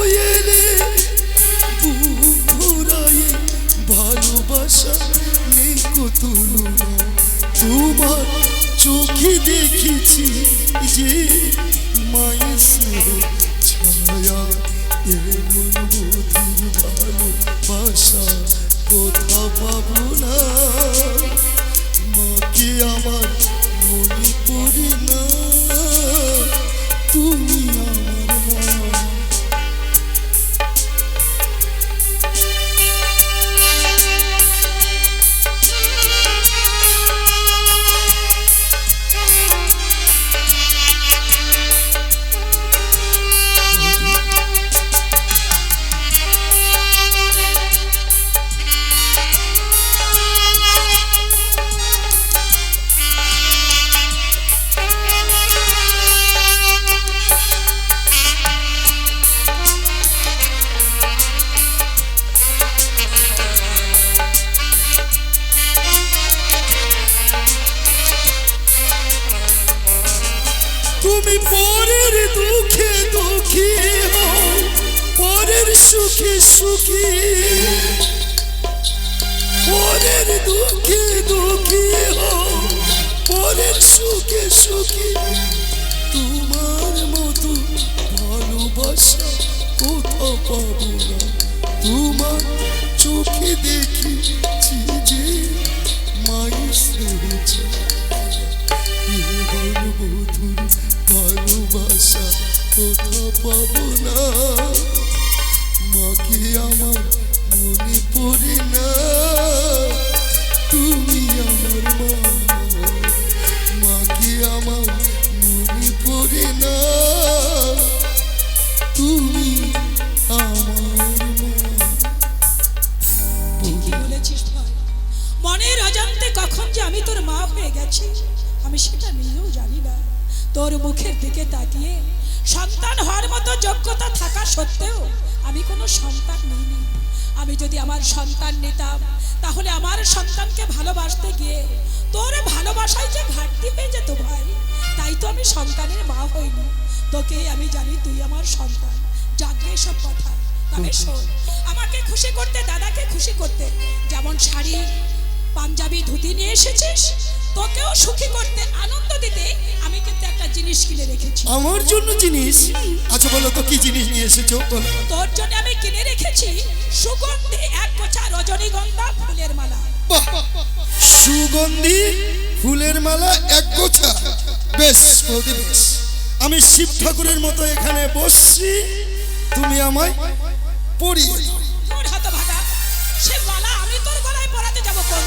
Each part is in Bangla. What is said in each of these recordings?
এলে বুক ভালোবাসা নেই তুলনা চোখে দেখেছি যে মায়ের স্নেহ, ছায়া এমন ভালোবাসা, কোথা পাবো না। মাকে আমার সুখে সুখী তোমার মতো ভালোবাসা কোথাও পাবো না। তোমার চোখে দেখেছি যে মায়ের ছায়া বধুর ভালোবাসা কোথা পাবো না। মাকে আমার মনে পড়ে না। তুমি আমার মা তোর মুখের দিকে তাকিয়ে সন্তান হওয়ার মতো যোগ্যতা থাকা সত্ত্বেও আমি কোনো সন্তান নিইনি। আমি যদি আমার সন্তান নিতাম তাহলে আমার সন্তানকে ভালোবাসতে গিয়ে তোর ভালোবাসায় যে ঘাটতি হয়ে যেত ভাই তাই তো আমি সন্তানের মা হইনি। তোকে আমি জানি তুই আমার সন্তান। জানলে সব কথা। তবে শোন আমাকে খুশি করতে দাদাকে খুশি করতে যেমন শাড়ি পাঞ্জাবি ধুতি নিয়ে এসেছিস তোকেও সুখী করতে আনন্দ দিতে আমি কিন্তু একটা জিনিস কিনে রেখেছি। আমার জন্য জিনিস? আচ্ছা বলো তো কি জিনিস নিয়ে এসেছ? বলো। তোর জন্য আমি কিনে রেখেছি সুগন্ধি এক গোছা রজনীগন্ধা ফুলের মালা। সুগন্ধি ফুলের মালা এক গোছা? বেশ বৌদি বেশ। আমি শিব ঠাকুরের মতো এখানে বসছি তুমি আমায় দাও। তোর হাত ভাগা সে মালা আমি তোর গলায় পরাতে যাব কোন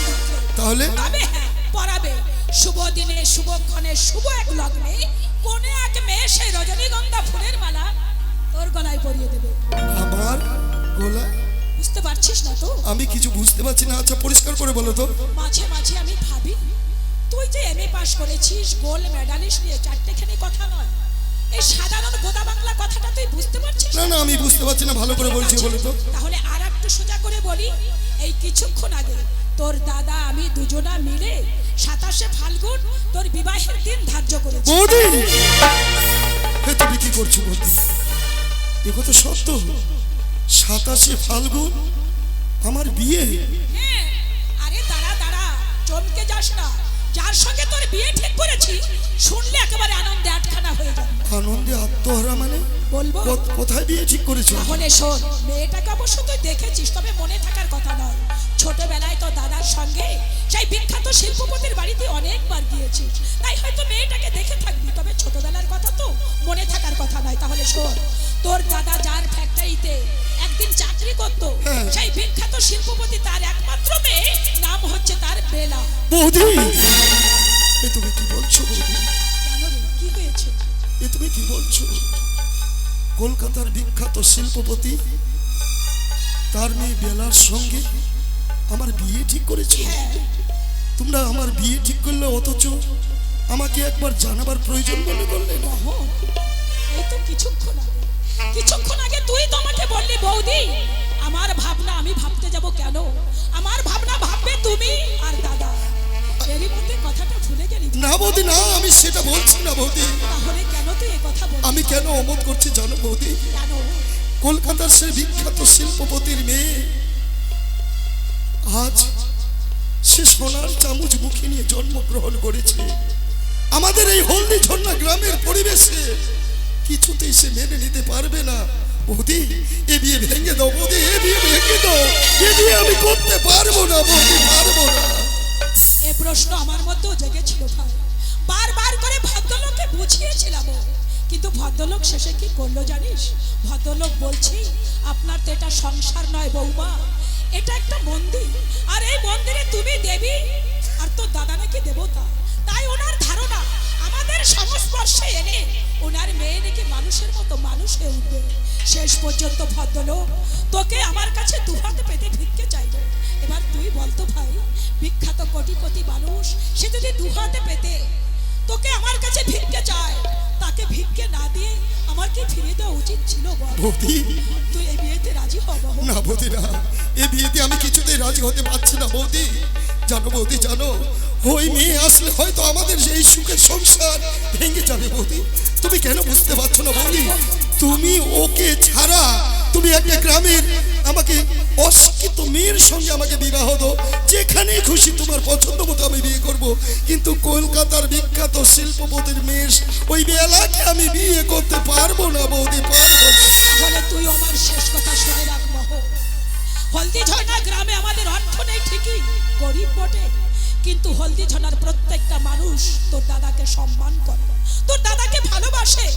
তাহলে? তবে শুভ দিনে শুভক্ষণে শুভ এক লগ্নে কোনে এক মেয়ে সেই রজনীগন্ধা ফুলের মালা তোর গলায় পরিয়ে দেবে। আমার গোলা? বুঝতে পারছিস না তো? আমি কিছু বুঝতে পারছি না আচ্ছা পরিষ্কার করে বলো তো। মাঝে মাঝে আমি ভাবি তুই যে এমএ পাস করেছিস গোল্ড মেডালিস্ট নিয়ে চারটেখানি কথা নয় এই সাধারণ গোদা বাংলা কথাটা তুই বুঝতে পারছিস না না আমি বুঝতে পারছি না ভালো করে বলছি বলো তো। তাহলে আর একটু সোজা করে বলি এই কিছুক্ষণ আগে তোর দাদা আমি দুজনা মিলে সাতাশে ফাল্গুন তোর বিবাহের দিন ধার্য করেছি। বৌদি! তুমি কি করছ বৌদি? সত্য। সাতাশে ফাল্গুন আমার বিয়ে। হ্যাঁ আরে দাঁড়া দাঁড়া চমকে যাস না। যার সঙ্গে তোর বিয়ে ঠিক করেছি শুনলে একেবারে আনন্দে আটখানা হয়ে যাবে। আনন্দে আত্মহারা মানে? বলব? কোথায় বিয়ে ঠিক করেছ? তাহলে শোন মেয়েটাকে অবশ্য তুই দেখেছিস তবে মনে থাকার কথা নয়। ছোটবেলায় তো দাদার সঙ্গে সেই বিখ্যাত শিল্পপতির বাড়িতে অনেকবার গিয়েছিস তাই হয়তো মেয়েটাকে দেখে থাকবি তবে ছোটবেলার কথা তো মনে থাকার কথা নয়। তাহলে শোন তোর দাদা যার ফ্যাক্টরিতে একদিন চাকরি করতো হ্যাঁ। সেই বিখ্যাত শিল্পপতি তার একমাত্র মেয়ে নাম হচ্ছে তার বেলা। বৌদি! এ তুমি কি বলছো বৌদি? কি হয়েছে? এ তুমি কি বলছো? কলকাতার বিখ্যাত শিল্পপতি তার মেয়ে বেলার সঙ্গে আমার বিয়ে ঠিক করেছ? তোমরা আমার বিয়ে ঠিক করলে অথচ আমাকে একবার জানাবার প্রয়োজন মনে করলে না। এই তো কিছুক্ষণ কিছুক্ষণ আগে তুই তো আমাকে বললি বৌদি আমার ভাবনা আমি ভাবতে যাব কেন? আমার ভাবনা ভাববে তুমি আর দাদা। এরই মধ্যে কথাটা ভুলে গেলি না বৌদি না আমি সেটা বলছি না বৌদি। তাহলে কেন তুই কথা বল আমি কেন অমত করছি জানো বৌদি? কেন? কলকাতার সে বিখ্যাত শিল্পপতির মেয়ে আজ সে সোনার চামচ মুখে নিয়ে জন্মগ্রহণ করেছে। আমাদের এই হলদি ঝর্ণা গ্রামের পরিবেশে কিছুতেই সে মেনে নিতে পারবে না। বৌদি, এ বিয়ে ভেঙে দাও, বৌদি, এ বিয়ে ভেঙে দাও। এ বিয়ে আমি করতে পারব না, বৌদি, পারব না। এ প্রশ্ন আমার মধ্যেও জেগেছিল ভাই। বারবার করে ভদ্রলোককে বুঝিয়েছিলাম কিন্তু ভদ্রলোক শেষে কি করল জানিস? ভদ্রলোক বলছি, আপনার তো এটা সংসার নয় বৌমা। এটা একটা মন্দির। আর এই মন্দিরে তুমি দেবী আর তোর দাদা নাকি দেবতা। তাই ওনার ধারণা, আমাদের সংস্পর্শে এনে ওনার মেয়ে নাকি মানুষের মতো মানুষ হয়ে উঠবে। শেষ পর্যন্ত ভদ্রলোক তোকে আমার কাছে দুহাতে পেতে ভিক্ষে চাইবে এবার তুই বলতো ভাই, বিখ্যাত কোটি কোটি মানুষ, সে যদি দুহাতে পেতে তোকে আমার কাছে ভিক্ষে চায়। তাকে ভিক্ষে না দিয়ে আমার কি ফিরে দেওয়া উচিত ছিল বৌদি তুই এই বিয়েতে রাজি হব না বৌদি না। এ বিয়েতে আমি কিছুতেই রাজি হতে পারছি না বৌদি জানো বৌদি জানো ওই মেয়ে আসলে হয়তো আমাদের এই সুখের সংসার ভেঙে যাবে বৌদি তুমি কেন বুঝতে পারছ না বৌদি তুমি ওকে ছাড়া তুমি একটা গ্রামের আমাকে অশিক্ষিত মেয়ের সঙ্গে আমাকে বিবাহ দাও। যেখানে খুশি তোমার পছন্দ মতো আমি বিয়ে করব। কিন্তু কলকাতার বিখ্যাত শিল্পপতির মেয়ে ওই বেলাকে আমি বিয়ে করতে পারব না বৌদি, পারব না। তুই আমার শেষ কথা শুনে রাখ মহ গ্রামে আমাদের অর্থ নেই ঠিকই, গরিব বটে। কিন্তু হলদি ঝর্ণার প্রত্যেকটা মানুষ তোর দাদাকে সম্মান করে। তোর দাদাকে ভালোবাসে।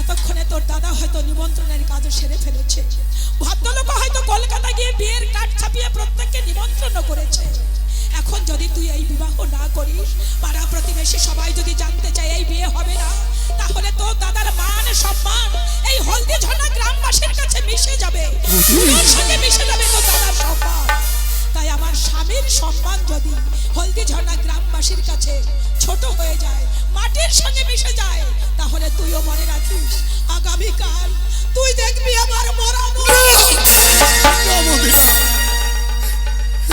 এতক্ষণে তোর দাদা হয়তো নিমন্ত্রণের কাজও সেরে ফেলেছে। ভদ্রলোক হয়তো কলকাতা গিয়ে বিয়ের কাঠ ছাপিয়ে প্রত্যেককে নিমন্ত্রণ করেছে। এখন যদি তুই এই বিবাহ না করিস, পাড়া প্রতিবেশী সবাই যদি জানতে চায় এই বিয়ে হবে না, তাহলে তোর দাদার মান, সম্মান এই হলদি ঝর্ণা গ্রামবাসীর কাছে মিশে যাবে। সঙ্গে মিশে যাবে তোর দাদার সম্মান। তাই আমার স্বামীর সম্মান যদি হলদি ঝর্ণা গ্রামবাসীর কাছে ছোট হয়ে যায়, মাটির সঙ্গে মিশে যায়, তাহলে তুইও মনে রাখিস, আগামীকাল তুই দেখবি আমার মরা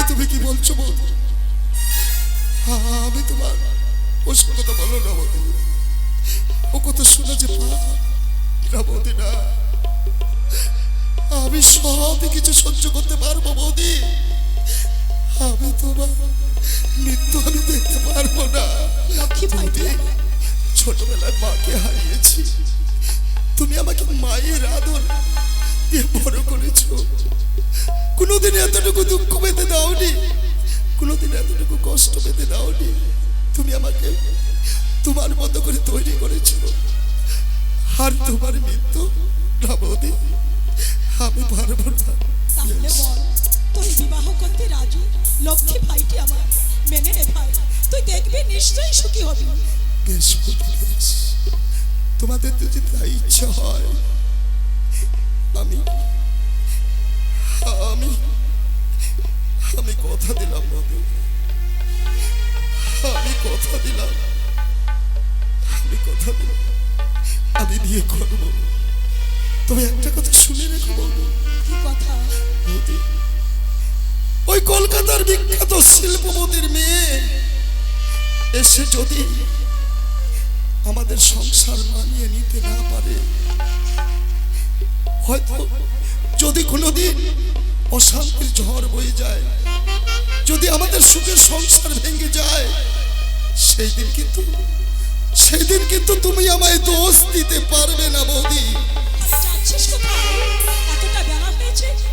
তুমি কি বলছো বৌদি আমি তোমার ওসব কথা বলো না ও কথা শোনা যে না, আমি সবই কিছু সহ্য করতে পারব বৌদি। আমি তোমার। মৃত্যু আমি দেখতে পারব না। লক্ষ্মী ভাইটি ছোটবেলায় মাকে হারিয়েছি। তুমি আমাকে মায়ের আদর দিয়ে বড় করেছ। কোনোদিন এতটুকু দুঃখ পেতে দাওনি। কোনোদিন এতটুকু কষ্ট পেতে দাওনি। তুমি আমাকে তোমার মতো করে তৈরি করেছ। আর তোমার মৃত্যু না বৌদি আমি পারব না। তুই বিবাহ করতে রাজু? লক্ষ্মী ভাইটি আমার মেনে নে ভাই। তুই দেখবি নিশ্চয়ই সুখী হবি। তোমাদের যদি তাই ইচ্ছা হয় আমি আমি আমি কথা দিলাম বাবু আমি কথা দিলাম আমি কথা দিলাম। আমি বিয়ে করব। তবে একটা কথা শুনে রেখো বাবু কি কথা? ওই কলকাতার বিখ্যাত শিল্পপতির মেয়ে এসে যদি আমাদের সংসার মানিয়ে নিতে না পারে, হয়তো যদি কোনোদিন অশান্তির ঝড় বয়ে যায়, যদি আমাদের সুখের সংসার ভেঙে যায় সেই দিন কিন্তু সেই দিন কিন্তু তুমি আমায় দোষ দিতে পারবে না বৌদি।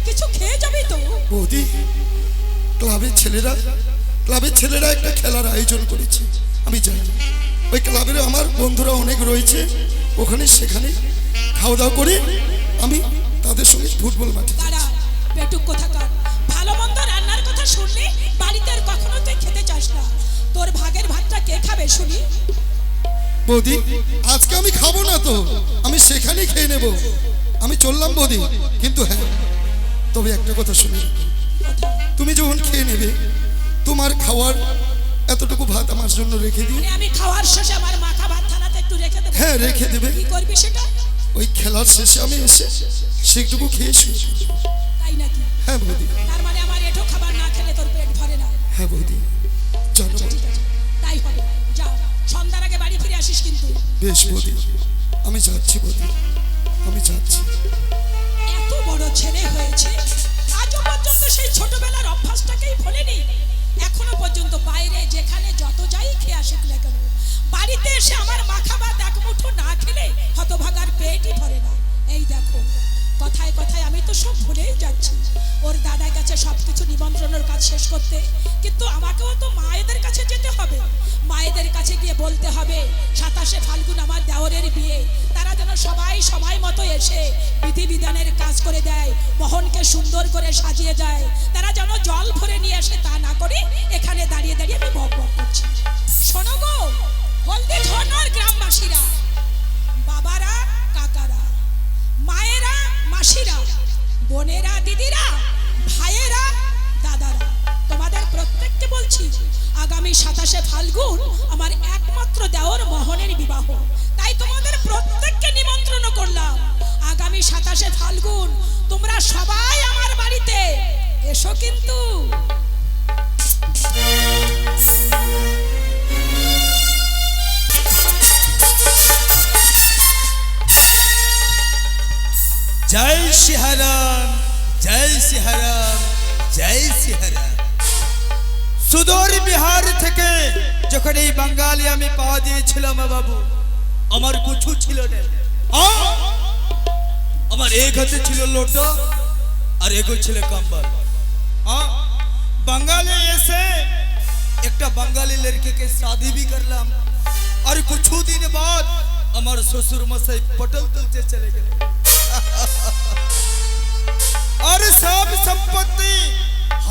কিছু খেয়ে যাবি তো? বৌদি ক্লাবের ছেলেরা ক্লাবের ছেলেরা একটা খেলার আয়োজন করেছে আমি জানি। ওই ক্লাবের আমার বন্ধুরা অনেক রয়েছে ওখানে সেখানে খাওয়া দাওয়া করে আমি তাদের সঙ্গে ফুটবল মাঠে পেটুক কোথাকার? ভালো মন্দ রান্নার কথা শুনলে বাড়িতে আর কখনো তুই খেতে চাস না। তোর ভাগের ভাতটা কে খাবে শুনি? বৌদি আজকে আমি খাব না তো আমি সেখানেই খেয়ে নেব। আমি চললাম বৌদি কিন্তু হ্যাঁ তবে একটা কথা শুনি। তুমি যখন খেয়ে নেবে তোমার খাওয়ার এতটুকু ভাত আমার জন্য রেখে দিও। আমি খাওয়ার শেষে আমার মাথা ভাত থানাতে একটু রেখে দেবো। হ্যাঁ রেখে দেবে। কি করবি সেটা? ওই খেলার শেষে আমি এসে সেটুকু খেয়ে শুয়ে। তাই নাকি? হ্যাঁ বৌদি। তার মানে আমার এঠো খাবার না খেলে তোর পেট ভরে না। হ্যাঁ বৌদি। ঠিক তাই হবে। যা সন্ধ্যার আগে বাড়ি ফিরে আসিস কিন্তু। বেশ বৌদি। আমি যাচ্ছি বৌদি। আমি যাচ্ছি। সেই ছোটবেলার অভ্যাসটাকেই ভোলেনি। এখনও পর্যন্ত বাইরে যেখানে যত যাই খেয়ে আসুক না কেন, বাড়িতে এসে আমার মাখা ভাত এক মুঠো না খেলে হতভাগার পেটই ভরে না। এই দেখো কথায় কথায় আমি তো সব ভুলেই যাচ্ছি। ওর দাদার কাছে সব কিছু নিমন্ত্রণের কাজ শেষ করতে। কিন্তু আমাকেও তো মায়েদের কাছে যেতে হবে। মায়েদের কাছে গিয়ে বলতে হবে, সাতাশে ফাল্গুন আমার দেওরের বিয়ে। তারা যেন সবাই সময় মতো এসে বিধিবিধানের কাজ করে দেয়, মোহনকে সুন্দর করে সাজিয়ে যায়। তারা যেন জল ভরে নিয়ে আসে, তা না করে এখানে দাঁড়িয়ে দাঁড়িয়ে আমি বক বক করছি। শোনো গো, হলদি ঝর্ণার গ্রামবাসীরা, বাবারা, কাকারা, মায়েরা মাসিরা, বোনেরা, দিদিরা, ভাইয়েরা, দাদারা, তোমাদের প্রত্যেককে বলছি, আগামী সাতাশে ফাল্গুন আমার একমাত্র দেওর মোহনের বিবাহ। তাই তোমাদের প্রত্যেককে নিমন্ত্রণ করলাম। আগামী সাতাশে ফাল্গুন তোমরা সবাই আমার বাড়িতে এসো কিন্তু। জয় সিহারাম জয় সিহারাম জয় সিহারাম। সুদূর বিহার থেকে যখন এই বাঙালি আমি পা দিয়েছিলাম বাবু, আমার কিছু ছিল না আমার এক হাতে ছিল লোটো, আর এগো ছিল কাম্বাল। বাঙালি এসে একটা বাঙালি লড়কিকে শাদি বি করলাম। আর কিছুদিন বাদ আমার শ্বশুর মশাই পটল তুলতে চলে গেলাম আর সব সম্পত্তি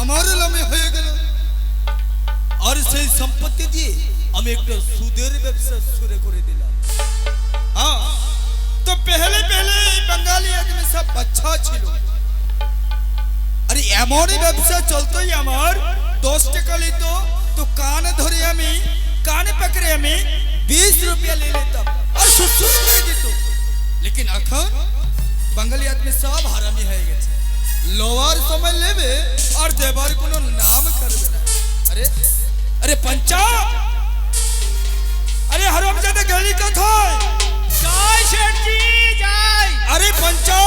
আমার নামে হয়ে গেল আর সেই সম্পত্তি দিয়ে আমি একটা সুদের ব্যবসা শুরু করে দিলাম हाँ तो पहले पहले এই বাঙালি আদমি সব अच्छा ছিল আরে এমনই ব্যবসা চলতোই আমার দশ টাকা নিত তো কান ধরে আমি কান পাকড়ে আমি বিশ রুপিয়া ले लेता আর সুসুর করে দিত लेकिन এখন বাঙালি আদমি সব হারামি হয়ে গেছে। লোয়ার সময় নেবে আর দেবার কোনো নাম করবে না। আরে আরে পঞ্চা! আরে হারামজাদা গলি কোথায়? জয় শেঠজি জয়! আরে পঞ্চা!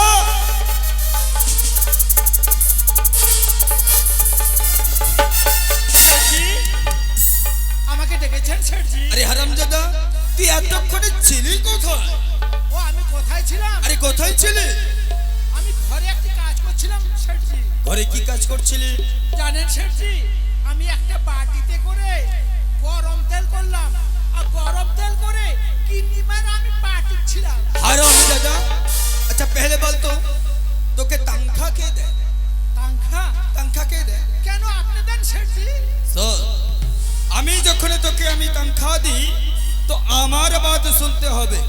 শেঠজি আমাকে ডেকেছেন শেঠজি? আরে হারামজাদা তুই এতক্ষণে ছিলি কোথায়? কোথায় ছিলাম? আরে কোথায় ছিলি? আমি ঘরে একটি কাজ করছিলাম শেঠজি। ঘরে কি কাজ করছিলি? জানেন শেঠজি আমি একটা বাটিতে করে গরম তেল করলাম। আর গরম তেল করে কিডনি মানে আমি পাঠিয়েছিলাম হারাম দাদা আচ্ছা পেহলে বল তো তোকে তাঙ্খা কে দেয়? তাঙ্খা তাঙ্খা কে দেয়? কেন আপনি দেন শেঠজি? শোন, আমি যখন তোকে আমি তাঙ্খা দিই তো আমার বাত শুনতে হবে।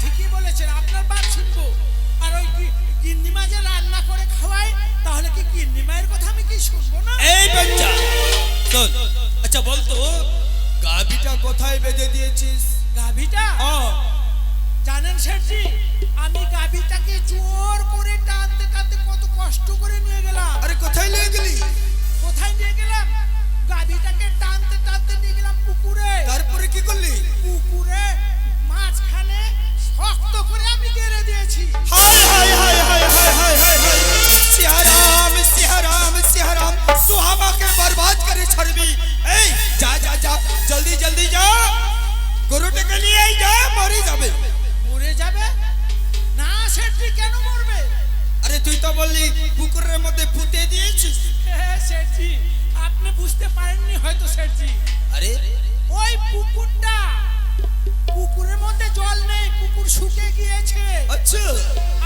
ঠিকই বলেছেন আপনার বাদ শুনব। আর ওই কিন্নি মাঝে রান্না করে খাওয়াই তাহলে কি কিন্নি মায়ের কথা আমি কি শুনব না? এই বাচ্চা শোন আচ্ছা বল তো গাবিটা কোথায় বেঁধে দিয়েছিস? গাভিটা? ও জানেন শেঠজি আমি গাভিটাকে জোর করে টানতে টানতে কত কষ্ট করে নিয়ে গেলাম। আরে কোথায় নিয়ে গেলি? কোথায় নিয়ে গেলাম? গাভিটাকে টানতে টানতে নিয়ে গেলাম পুকুরে। তারপরে কি করলি? পুকুরে মাঝখানে শক্ত করে আমি গেড়ে দিয়েছি हाय हाय हाय हाय हाय हाय हाय हाय सियाराम सियाराम सियाराम तू আমাকে बर्बाद করে ছাড়বি এই যা যা যা জলদি জলদি যা গরুটাকে নিয়ে আই যা মরে যাবে মরে যাবে না শেঠজি কেন মরবে আরে তুই তো বললি পুকুরের মধ্যে পুঁতে দিয়েছিস হ্যাঁ শেঠজি আপনি বুঝতে পারেননি হয়তো শেঠজি আরে ওই পুকুরটা পুকুরের মধ্যে জল নেই পুকুর শুকিয়ে গিয়েছে। আচ্ছা।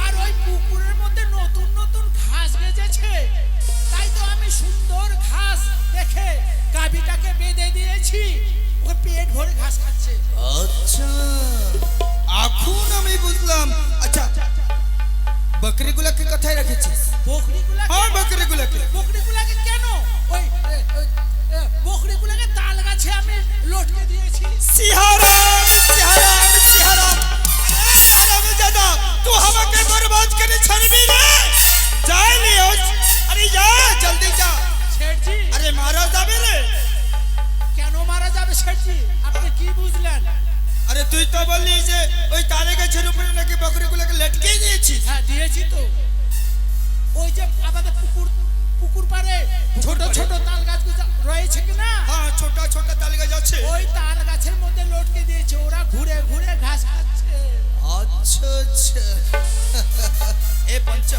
আর ওই পুকুরের মধ্যে নতুন নতুন ঘাস গেজেছে তাই তো আমি সুন্দর ঘাস দেখে গাভীটাকে বেঁধে দিয়েছি। ও পেট ভরে ঘাস খাচ্ছে। আচ্ছা। এখন আমি বুঝলাম। আচ্ছা। বকরিগুলোকে কোথায় রেখেছিস? বকরিগুলা হ্যাঁ বকরিগুলোকে। বকরিগুলাকে কেন? ওই বকরিগুলাকে তাল পিছে আমি লটকে দিয়েছি। সিহারা সিহারা আমি সিহারা আমি দাদা তুই ছাড়বি না। যাই আরে যা জলদি যা। শেঠজি। আরে মারা যাবে রে। কেন মারা যাবে শেঠজি? আপনি কি বুঝলেন? আরে তুই তো বললি যে ওই তালে গাছের উপরে নাকি বকরিগুলোকে লটকে দিয়েছিস। হ্যাঁ দিয়েছি তো। ওই যে আমাদের পুকুর পুকুর পারে ছোট ছোট তাল গাছ রয়েছে কি না? হ্যাঁ ছোট ছোট তাল গাছ আছে। ওই তাল গাছের মধ্যে লটকে দিয়েছে ওরা ঘুরে ঘুরে ঘাস খাচ্ছে। আচ্ছা আচ্ছা। এ পঞ্চ।